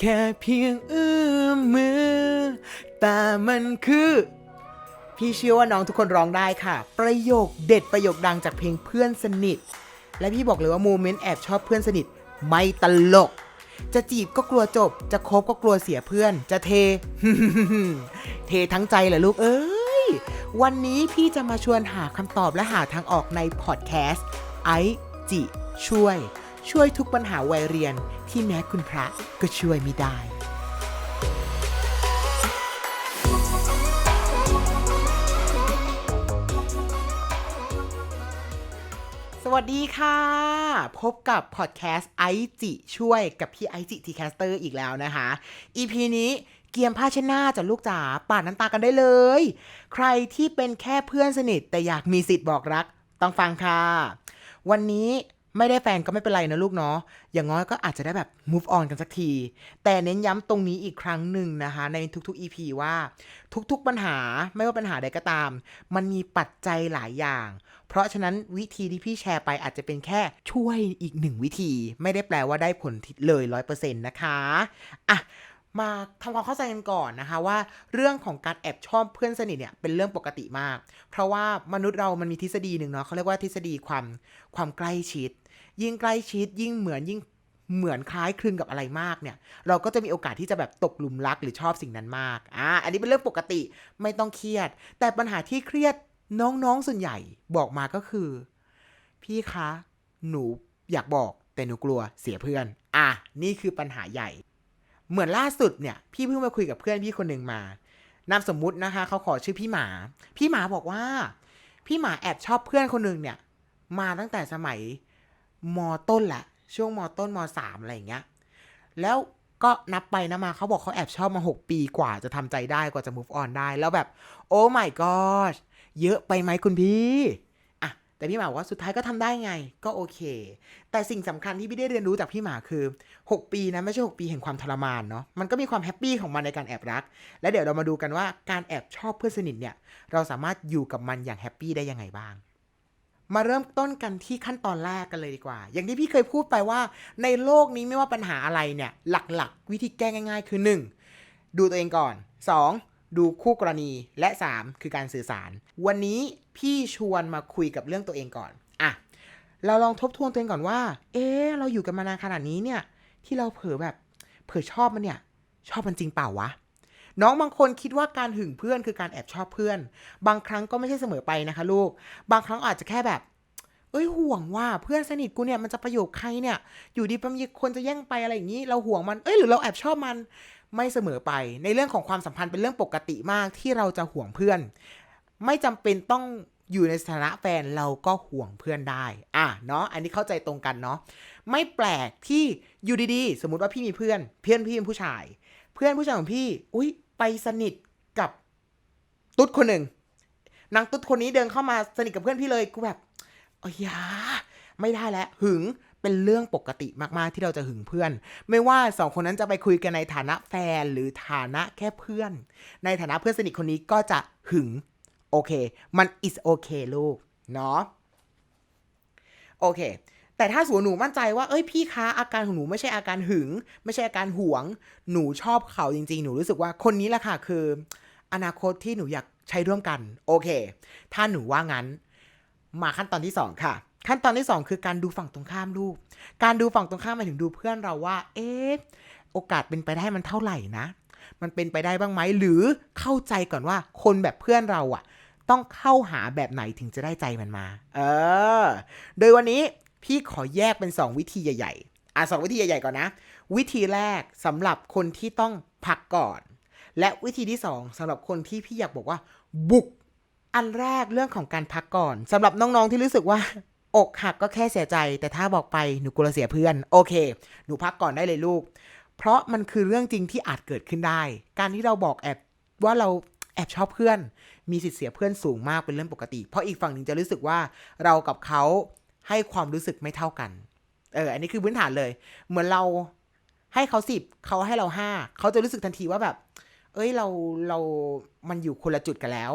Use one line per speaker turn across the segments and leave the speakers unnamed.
แค่เพียงเอื้อมมือ แต่มันคือ พี่เชื่อว่าน้องทุกคนร้องได้ค่ะ ประโยคเด็ดประโยคดังจากเพลงเพื่อนสนิท และพี่บอกเลยว่าโมเมนต์แอบชอบเพื่อนสนิท ไม่ตลก จะจีบก็กลัวจบ จะคบก็กลัวเสียเพื่อน จะเท เททั้งใจเหรอลูกเอ้ย วันนี้พี่จะมาชวนหาคำตอบและหาทางออกในพอดแคสต์ไอจิช่วย ช่วยทุกปัญหาวัยเรียนที่แม้คุณพระก็ช่วยไม่ได้สวัสดีค่ะ พบกับพอดแคสต์ไอจิช่วยกับพี่ไอจิทีแคสเตอร์อีกแล้วนะคะ EP นี้เกียมผ้าเช็ดหน้าจากลูกจ๋าปาดน้ำตากันได้เลย ใครที่เป็นแค่เพื่อนสนิทแต่อยากมีสิทธิ์บอกรัก ต้องฟังค่ะ วันนี้ ไม่ได้แฟนก็ไม่เป็นไรนะลูกเนาะอย่างน้อยก็อาจจะได้แบบ move on กันสักที แต่เน้นย้ำตรงนี้อีกครั้งหนึ่งนะคะ ในทุกๆ EP ว่าทุกๆปัญหาไม่ว่าปัญหาใดก็ตาม มันมีปัจจัยหลายอย่าง เพราะฉะนั้นวิธีที่พี่แชร์ไปอาจจะเป็นแค่ช่วยอีกหนึ่งวิธี ไม่ได้แปลว่าได้ผลเลยร้อยเปอร์เซ็นต์นะคะอะ มาทำความเข้าใจกันก่อนนะคะว่าเรื่องของการแอบชอบเพื่อนสนิทเนี่ยเป็นเรื่องปกติมาก เพราะว่ามนุษย์เรามันมีทฤษฎีหนึ่งเนาะเขาเรียกว่าทฤษฎีความความใกล้ชิด ยิ่งใกล้ชิดยิ่งเหมือนยิ่งเหมือนคล้ายคลึงกับอะไรมากเนี่ย เราก็จะมีโอกาสที่จะแบบตกหลุมรักหรือชอบสิ่งนั้นมากอ่าอันนี้เป็นเรื่องปกติไม่ต้องเครียด แต่ปัญหาที่เครียดน้องๆส่วนใหญ่บอกมาก็คือ พี่คะ หนูอยากบอกแต่หนูกลัวเสียเพื่อน อะ นี่คือปัญหาใหญ่ เหมือนล่าสุดเนี่ย พี่เพิ่งมาคุยกับเพื่อนพี่คนหนึ่งมานามสมมุตินะคะเขาขอชื่อพี่หมา พี่หมาบอกว่า พี่หมาแอบชอบเพื่อนคนหนึ่งเนี่ย มาตั้งแต่สมัยมต้นแหละ ช่วงมต้นมสามอะไรอย่างเงี้ย แล้วก็นับไปนะมาเขาบอกเขาแอบชอบมา 6 ปีกว่าจะทำใจได้กว่าจะ move on ได้ แล้วแบบ โอ้ my god เยอะไปไหมคุณพี่ แต่พี่หมาว่าสุดท้ายก็ทำได้ไงก็โอเค แต่สิ่งสำคัญที่พี่ได้เรียนรู้จากพี่หมาคือ 6 ปีนะไม่ใช่ 6 ปีแห่งความทรมานเนาะมันก็มีความแฮปปี้ของมันในการแอบรัก และเดี๋ยวเรามาดูกันว่าการแอบชอบเพื่อนสนิทเนี่ยเราสามารถอยู่กับมันอย่างแฮปปี้ได้ยังไงบ้างมาเริ่มต้นกันที่ขั้นตอนแรกกันเลยดีกว่า อย่างที่พี่เคยพูดไปว่า ในโลกนี้ไม่ว่าปัญหาอะไรเนี่ย หลักๆ วิธีแก้ง่าย ๆ คือ 1. ดูตัวเองก่อน 2. ดูคู่กรณีและ 3. คือการสื่อสาร วันนี้พี่ชวนมาคุยกับเรื่องตัวเองก่อนอะเราลองทบทวนตัวเองก่อนว่า เอ๊เราอยู่กันมานานขนาดนี้เนี่ย ที่เราเผลอแบบ เผลอชอบมันเนี่ย ชอบมันจริงเปล่าวะน้องบางคนคิดว่าการหึงเพื่อนคือการแอบชอบเพื่อน บางครั้งก็ไม่ใช่เสมอไปนะคะลูก บางครั้งอาจจะแค่แบบ เอ้ยห่วงว่าเพื่อนสนิทกูเนี่ยมันจะประโยชน์ใครเนี่ย อยู่ดีมันมีคนจะแย่งไปอะไรอย่างนี้ เราห่วงมัน เอ้ยหรือเราแอบชอบมัน ไม่เสมอไป ในเรื่องของความสัมพันธ์เป็นเรื่องปกติมากที่เราจะห่วงเพื่อน ไม่จำเป็นต้องอยู่ในสถานะแฟนเราก็ห่วงเพื่อนได้ อะเนาะ อันนี้เข้าใจตรงกันเนาะ ไม่แปลกที่อยู่ดีๆ สมมติว่าพี่มีเพื่อน เพื่อนพี่เป็นผู้ชาย เพื่อนผู้ชายของพี่ อุ้ยไปสนิทกับตุ๊ดคนหนึ่ง นางตุ๊ดคนนี้เดินเข้ามาสนิทกับเพื่อนพี่เลย กูแบบอ้ยอยาไม่ได้แล้ว หึง เป็นเรื่องปกติมากๆที่เราจะหึงเพื่อน ไม่ว่าสองคนนั้นจะไปคุยกันในฐานะแฟนหรือฐานะแค่เพื่อน ในฐานะเพื่อนสนิทคนนี้ก็จะหึงโอเค มัน is okay ลูก เนาะโอเค แต่ถ้าสมมติหนูมั่นใจว่า เอ้ยพี่คะอาการของหนูไม่ใช่อาการหึง ไม่ใช่อาการหวง หนูชอบเขาจริง ๆ หนูรู้สึกว่าคนนี้แหละค่ะคือ อนาคตที่หนูอยากใช้ร่วมกัน โอเค ถ้าหนูว่างั้น มาขั้นตอนที่สองค่ะ ขั้นตอนที่สองคือการดูฝั่งตรงข้ามลูก การดูฝั่งตรงข้ามหมายถึงดูเพื่อนเราว่า เอ๊ะ โอกาสเป็นไปได้มันเท่าไหร่นะ มันเป็นไปได้บ้างไหม หรือเข้าใจก่อนว่าคนแบบเพื่อนเราอะต้องเข้าหาแบบไหนถึงจะได้ใจมันมา เออ โดยวันนี้พี่ขอแยกเป็น 2 วิธีใหญ่ๆ อะสองวิธีใหญ่ๆก่อนนะ วิธีแรกสำหรับคนที่ต้องพักก่อน และวิธีที่สองสำหรับคนที่พี่อยากบอกว่า บุกอันแรกเรื่องของการพักก่อนสำหรับน้องๆที่รู้สึกว่า อกหักก็แค่เสียใจ แต่ถ้าบอกไปหนูกลัวเสียเพื่อน โอเค หนูพักก่อนได้เลยลูก เพราะมันคือเรื่องจริงที่อาจเกิดขึ้นได้ การที่เราบอกแอบว่าเราแอบชอบเพื่อน มีสิทธิ์เสียเพื่อนสูงมากเป็นเรื่องปกติ เพราะอีกฝั่งหนึ่งจะรู้สึกว่าเรากับเขาให้ความรู้สึกไม่เท่ากัน เออ อันนี้คือพื้นฐานเลย เหมือนเราให้เขาสิบเขาให้เราห้าเขาจะรู้สึกทันทีว่าแบบ เอ้ยเราเรา มันอยู่คนละจุดกันแล้ว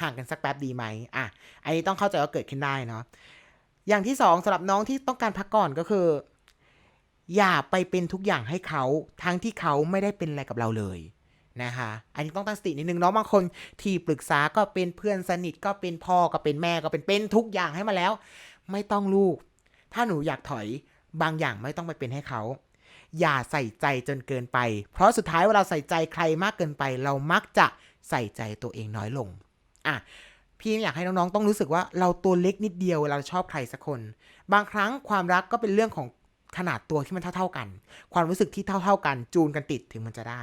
ห่างกันสักแป๊บดีไหมอะ อันนี้ต้องเข้าใจว่าเกิดขึ้นได้เนาะ อย่างที่สองสำหรับน้องที่ต้องการพักก่อนก็คือ อย่าไปเป็นทุกอย่างให้เขาทั้งที่เขาไม่ได้เป็นอะไรกับเราเลยนะคะ อันนี้ต้องตั้งสตินิดนึงเนาะบางคนที่ปรึกษาก็เป็นเพื่อนสนิทก็เป็นพ่อก็เป็นแม่ก็เป็นเป็นทุกอย่างให้มาแล้ว ไม่ต้องลูก ถ้าหนูอยากถอยบางอย่างไม่ต้องไปเป็นให้เขา อย่าใส่ใจจนเกินไป เพราะสุดท้ายเวลาใส่ใจใครมากเกินไป เรามักจะใส่ใจตัวเองน้อยลง อะ พี่อยากให้น้องๆต้องรู้สึกว่าเราตัวเล็กนิดเดียวเวลาเราชอบใครสักคน บางครั้งความรักก็เป็นเรื่องของขนาดตัวที่มันเท่า ๆกัน ความรู้สึกที่เท่า ๆ กันจูนกันติดถึงมันจะได้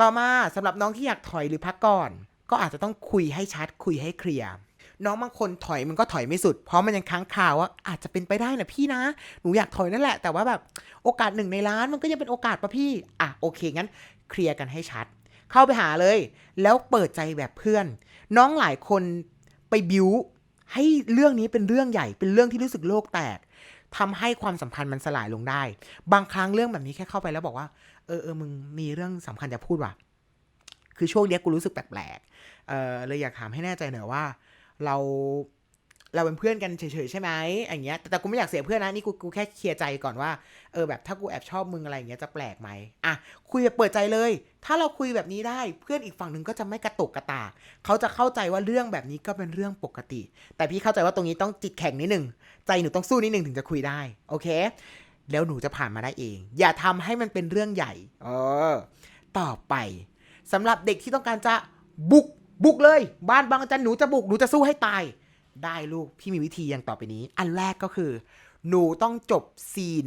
ต่อมาสำหรับน้องที่อยากถอยหรือพักก่อน ก็อาจจะต้องคุยให้ชัด คุยให้เคลียร์น้องบางคนถอยมันก็ถอยไม่สุด เพราะมันยังค้างคาว่าอาจจะเป็นไปได้นะพี่นะ หนูอยากถอยนั่นแหละ แต่ว่าแบบโอกาสหนึ่งในล้านมันก็ยังเป็นโอกาสปะพี่ อะโอเคงั้นเคลียร์กันให้ชัด เข้าไปหาเลย แล้วเปิดใจแบบเพื่อน น้องหลายคนไปบิวให้เรื่องนี้เป็นเรื่องใหญ่เป็นเรื่องที่รู้สึกโลกแตกทำให้ความสัมพันธ์มันสลายลงได้ บางครั้งเรื่องแบบนี้แค่เข้าไปแล้วบอกว่า เออเออมึงมีเรื่องสำคัญจะพูดว่ะ คือช่วงเนี้ยกูรู้สึกแปลกๆเออเลยอยากถามให้แน่ใจหน่อยว่า เรา เราเป็นเพื่อนกันเฉยๆใช่ไหมอย่างเงี้ยแต่แต่กูไม่อยากเสียเพื่อนนะนี่กูกูแค่เคลียร์ใจก่อนว่าเออแบบถ้ากูแอบชอบมึงอะไรอย่างเงี้ยจะแปลกไหมอะคุยแบบเปิดใจเลย ถ้าเราคุยแบบนี้ได้เพื่อนอีกฝั่งหนึ่งก็จะไม่กระตุกกระตากเขาจะเข้าใจว่าเรื่องแบบนี้ก็เป็นเรื่องปกติ แต่พี่เข้าใจว่าตรงนี้ต้องจิตแข็งนิดนึงใจหนูต้องสู้นิดนึงถึงจะคุยได้โอเค แล้วหนูจะผ่านมาได้เอง อย่าทำให้มันเป็นเรื่องใหญ่เออต่อไปสำหรับเด็กที่ต้องการจะบุกบุกเลย บ้านบางจันหนูจะบุกหนูจะสู้ให้ตาย ได้ลูก พี่มีวิธีอย่างต่อไปนี้ อันแรกก็คือ หนูต้องจบซีน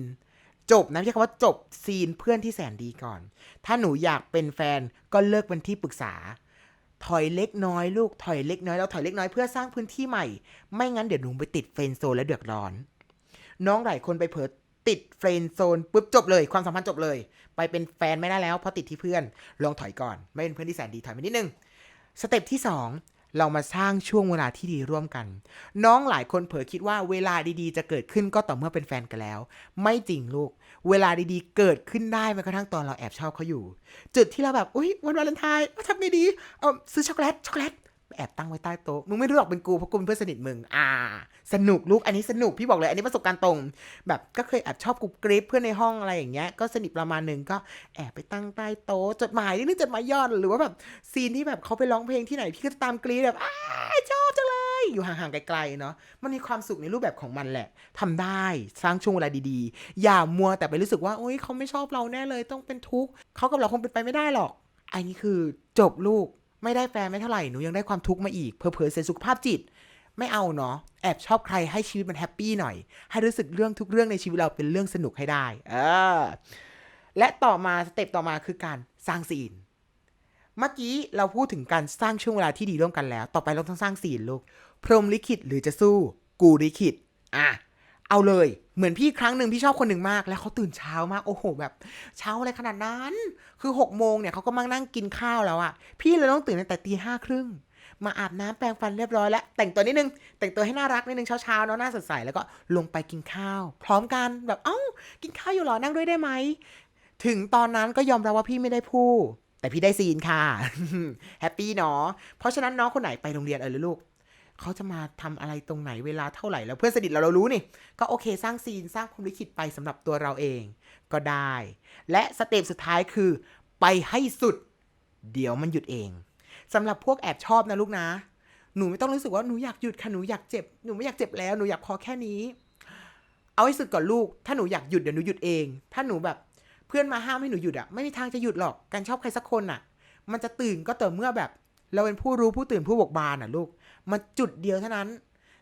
จบนะไม่ใช่คำว่าจบซีนเพื่อนที่แสนดีก่อน ถ้าหนูอยากเป็นแฟนก็เลิกเป็นที่ปรึกษา ถอยเล็กน้อยลูก ถอยเล็กน้อยเราถอยเล็กน้อยเพื่อสร้างพื้นที่ใหม่ ไม่งั้นเดี๋ยวหนูไปติดเฟรนโซนและเดือดร้อน น้องหลายคนไปเผลอติดเฟรนโซนปุ๊บจบเลย ความสัมพันธ์จบเลย ไปเป็นแฟนไม่ได้แล้วเพราะติดที่เพื่อน ลองถอยก่อน ไม่เป็นเพื่อนที่แสนดีถอยไปนิดนึงสเต็ปที่ 2 เรามาสร้างช่วงเวลาที่ดีร่วมกัน น้องหลายคนเผลอคิดว่าเวลาดีๆ จะเกิดขึ้นก็ต่อเมื่อเป็นแฟนกันแล้ว ไม่จริงลูก เวลาดีๆ เกิดขึ้นได้แม้กระทั่งตอนเราแอบชอบเขาอยู่ จุดที่เราแบบ อุ้ยวันวาเลนไทน์ทำไงดีเออซื้อช็อกโกแลตช็อกโกแลต แอบตั้งไว้ใต้โต๊ะมึงไม่รู้หรอกเป็นกูเพราะกูเป็นเพื่อนสนิทมึงอ่า สนุกลูกอันนี้สนุกพี่บอกเลย อันนี้ประสบการณ์ตรง แบบก็เคยแอบชอบกรุบกริบเพื่อนในห้องอะไรอย่างเงี้ยก็สนิทประมาณหนึ่งก็แอบไปตั้งใต้โต๊ะจดหมายนี่นึกจดหมายยอดหรือว่าแบบซีนที่แบบเขาไปร้องเพลงที่ไหนพี่ก็จะตามกรีดแบบอ้าชอบจังเลย อยู่ห่างๆไกลๆเนาะมันมีความสุขในรูปแบบของมันแหละทำได้สร้างช่วงเวลาดีๆ อย่ามัวแต่ไปรู้สึกว่าโอ๊ยเขาไม่ชอบเราแน่เลยต้องเป็นทุกข์เขากับเราคงเป็นไปไม่ได้หรอกอันนี้คือจบลูก ไม่ได้แฟนไม่เท่าไหร่หนูยังได้ความทุกข์มาอีกเผลอเสียสุขภาพจิต ไม่เอาเนาะแอบชอบใครให้ชีวิตมันแฮปปี้หน่อย ให้รู้สึกเรื่องทุกเรื่องในชีวิตเราเป็นเรื่องสนุกให้ได้ เออ และต่อมาสเต็ปต่อมาคือการสร้างซีนเมื่อกี้เราพูดถึงการสร้างช่วงเวลาที่ดีร่วมกันแล้ว ต่อไปเราต้องสร้างซีนลูก พรมลิขิตหรือจะสู้ กูลิขิต อะ เอาเลยเหมือนพี่ครั้งหนึ่งพี่ชอบคนหนึ่งมาก แล้วเขาตื่นเช้ามากโอ้โหแบบ เช้าอะไรขนาดนั้น คือหกโมงเนี่ยเขาก็มานั่งกินข้าวแล้วอะพี่เลยต้องตื่นตั้งแต่ตีห้าครึ่งมาอาบน้ำแปรงฟันเรียบร้อยแล้ว แต่งตัวนิดนึง แต่งตัวให้น่ารักนิดนึงเช้าๆเนาะหน้าสดใสแล้วก็ลงไปกินข้าว พร้อมกันแบบเอ้า กินข้าวอยู่หรอนั่งด้วยได้ไหมถึงตอนนั้นก็ยอมรับว่าพี่ไม่ได้พูดแต่พี่ได้ซีนค่ะแฮปปี้เนาะเพราะฉะนั้นน้องคนไหนไปโรงเรียนเออหรือลูก เขาจะมาทำอะไรตรงไหนเวลาเท่าไหร่แล้วเพื่อนสนิทเราเรารู้นี่ ก็โอเคสร้างซีนสร้างความลิขิตไปสำหรับตัวเราเองก็ได้ และสเต็ปสุดท้ายคือ ไปให้สุด เดี๋ยวมันหยุดเองสำหรับพวกแอบชอบนะลูกนะ หนูไม่ต้องรู้สึกว่าหนูอยากหยุดค่ะหนูอยากเจ็บหนูไม่อยากเจ็บแล้วหนูอยากพอแค่นี้ เอาให้สุดก่อนลูก ถ้าหนูอยากหยุดเดี๋ยวหนูหยุดเอง ถ้าหนูแบบเพื่อนมาห้ามให้หนูหยุดอะไม่มีทางจะหยุดหรอกการชอบใครสักคนอะมันจะตื่นก็ต่อเมื่อแบบ เราเป็นผู้รู้ผู้ตื่นผู้บกบานอะลูก มันจุดเดียวเท่านั้น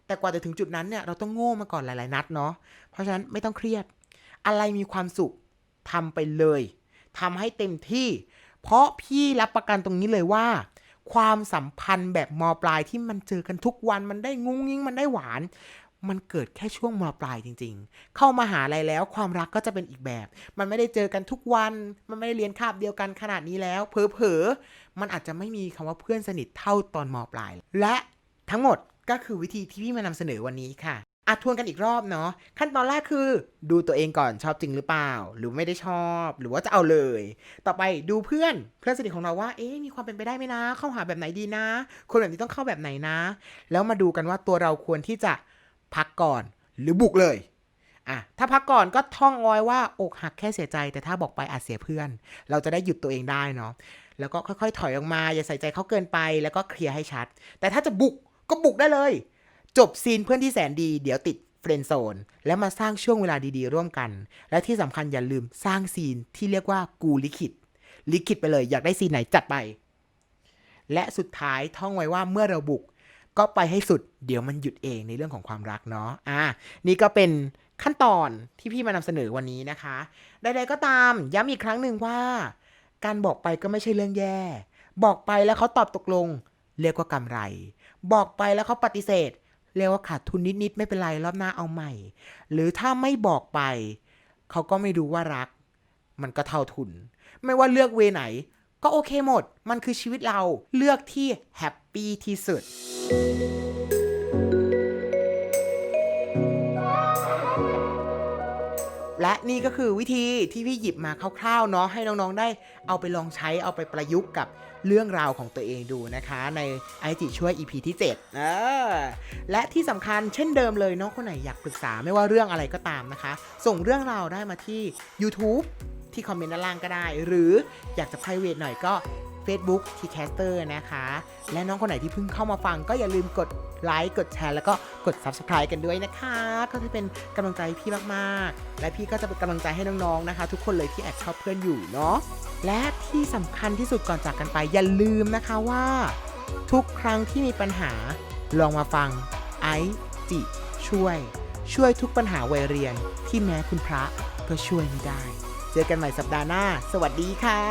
แต่กว่าจะถึงจุดนั้นเนี่ยเราต้องโง่มาก่อนหลาย ๆ นัดเนาะเพราะฉะนั้นไม่ต้องเครียด อะไรมีความสุขทำไปเลยทำให้เต็มที่ เพราะพี่รับประกันตรงนี้เลยว่า ความสัมพันธ์แบบมปลายที่มันเจอกันทุกวันมันได้งุ้งยิงมันได้หวานมันเกิดแค่ช่วงมปลายจริง ๆ เข้ามาหาลัยแล้วความรักก็จะเป็นอีกแบบ มันไม่ได้เจอกันทุกวัน มันไม่ได้เรียนคาบเดียวกันขนาดนี้แล้ว เผลอๆ มันอาจจะไม่มีคำว่าเพื่อนสนิทเท่าตอนมปลาย และ ทั้งหมดก็คือวิธีที่พี่มานำเสนอวันนี้ค่ะอาทวนกันอีกรอบเนาะขั้นตอนแรกคือ ดูตัวเองก่อนชอบจริงหรือเปล่า หรือไม่ได้ชอบ หรือว่าจะเอาเลย ต่อไปดูเพื่อนเพื่อนสนิทของเราว่าเอ๊ะมีความเป็นไปได้ไหมนะ เข้าหาแบบไหนดีนะ คนแบบนี้ต้องเข้าแบบไหนนะ แล้วมาดูกันว่าตัวเราควรที่จะพักก่อนหรือบุกเลยอะถ้าพักก่อนก็ท่องเอาไว้ว่าอกหักแค่เสียใจ แต่ถ้าบอกไปอาจเสียเพื่อน เราจะได้หยุดตัวเองได้เนาะแล้วก็ค่อยๆ ถอยออกมา อย่าใส่ใจเขาเกินไป แล้วก็เคลียร์ให้ชัด แต่ถ้าจะบุก ก็บุกได้เลย จบซีนเพื่อนที่แสนดี เดี๋ยวติดเฟรนด์โซน แล้วมาสร้างช่วงเวลาดีๆ ร่วมกัน และที่สำคัญอย่าลืมสร้างซีนที่เรียกว่ากูลิขิตลิขิตไปเลยอยากได้ซีนไหนจัดไป และสุดท้ายท่องไว้ว่าเมื่อเราบุก ก็ไปให้สุดเดี๋ยวมันหยุดเองในเรื่องของความรักเนาะอะนี่ก็เป็นขั้นตอนที่พี่มานำเสนอวันนี้นะคะใดๆก็ตามย้ำอีกครั้งหนึ่งว่า การบอกไปก็ไม่ใช่เรื่องแย่ บอกไปแล้วเขาตอบตกลง เรียกว่ากำไร บอกไปแล้วเขาปฏิเสธ เรียกว่าขาดทุนนิดๆไม่เป็นไรรอบหน้าเอาใหม่ หรือถ้าไม่บอกไป เขาก็ไม่รู้ว่ารัก มันก็เท่าทุน ไม่ว่าเลือกเวไหน ก็โอเคหมด มันคือชีวิตเราเลือกที่แฮปปี้ที่สุด และนี่ก็คือวิธีที่พี่หยิบมาคร่าวๆเนาะให้น้องๆได้เอาไปลองใช้เอาไปประยุกต์กับเรื่องราวของตัวเองดูนะคะในไอจิช่วย EP ที่7เออและที่สำคัญเช่นเดิมเลยน้องคนไหนอยากปรึกษาไม่ว่าเรื่องอะไรก็ตามนะคะ ส่งเรื่องราวได้มาที่ YouTube ที่คอมเมนต์ด้านล่างก็ได้ หรืออยากจะ private หน่อยก็ Facebook t c a s t e r นะคะ และน้องคนไหนที่เพิ่งเข้ามาฟังก็อย่าลืมกด ไลค์กดแชร์แล้วก็กด Subscribe กันด้วยนะคะ ก็จะเป็นกำลังใจพี่มากๆ และพี่ก็จะเป็นกำลังใจให้น้องๆนะคะ ทุกคนเลยที่แอบชอบเพื่อนอยู่เนาะและที่สำคัญที่สุดก่อนจากกันไปอย่าลืมนะคะว่า ทุกครั้งที่มีปัญหาลองมาฟังไอจิช่วย ช่วยทุกปัญหาวัยเรียนที่แม้คุณพระก็ช่วยไม่ได้ เจอกันใหม่สัปดาห์หน้า สวัสดีค่ะ